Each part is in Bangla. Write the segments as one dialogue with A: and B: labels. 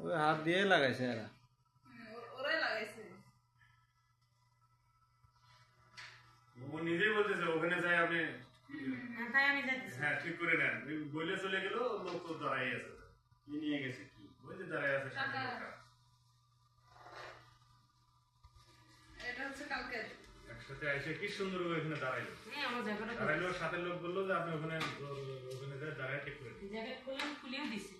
A: ওই হাত দিয়ে লাগাইছে এরা।
B: ওরাই লাগাইছে
C: ও নিজেই বলতেছে ওখানে যাই আপনি
D: হ্যাঁ, তাই আমি যাচ্ছি
C: হ্যাঁ ঠিক করে নেন। ওই বলে চলে গেল লোক তো দাঁড়াই আছে।
E: কি নিয়ে গেছে কি?
C: ওই যে দাঁড়াই আছে সামনে।
B: টাকা।
C: একসাথে এসে কি সুন্দর করে ওখানে দাঁড়াইলো।
D: হ্যাঁ
C: দাঁড়াইলো সাথে লোক বলল যে আপনি ওখানে ওখানে দাঁড়ায় ঠিক করে
D: জ্যাকেট খুললাম খুলেও দিছি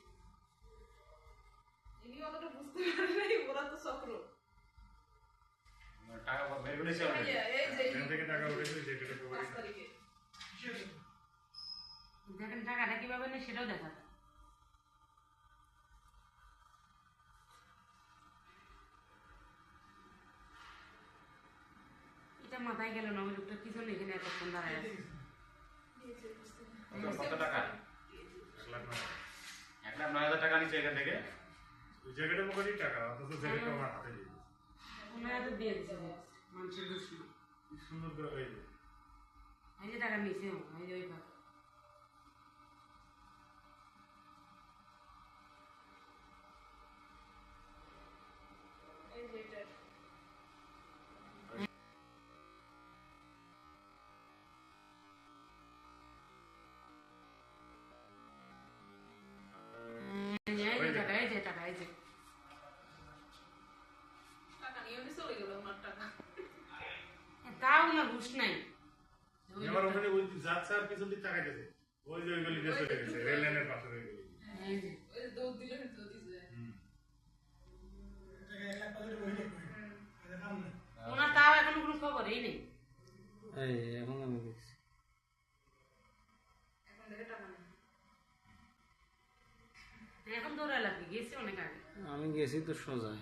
B: ইনি অতটা বুঝতে পারে নাই ওরা তো চক্র
E: টাকা বের করেছে
B: এই যে
C: এখান থেকে টাকা উঠেছে জ্যাকেটে
D: দেখেন টাকাটা কীভাবে নেই সেটাও দেখা মাথায় গেল না ওই লোকটা কি জন্য এখানে এতক্ষণ দাঁড়ায় আছে?
E: কত টাকা?
C: এক লাখ নয়
E: এক লাখ নয় হাজার টাকা নিচ্ছে এখান থেকে।
C: ওই জ্যাকেটের টাকা অথচ জ্যাকেটটা আমার হাতে দিয়ে
D: দিয়ে দিচ্ছে মানুষের দুশ্মন
C: সুন্দর করে এই যে
D: টাকা নিচে এই যে ওই তাও না ঘুষ নাই
C: আমার ওখানে ওই যাচ্ছে আর পিছন দিকে তাকাইতেছে ওই যে ওই গলি গেছে রেল লাইনের পাশে ওই গলি
D: এই যে
B: ওই দৌড় দিলে কিন্তু দিছে
D: ওনার তাও এখনও কোনো খবরই নেই
A: এই এখন আমি দেখছি
B: এখন দেখে টাকা নেই
D: এখন দৌড়া লাগবে গেছি অনেক আগে।
A: আমি গেছি তো সোজা।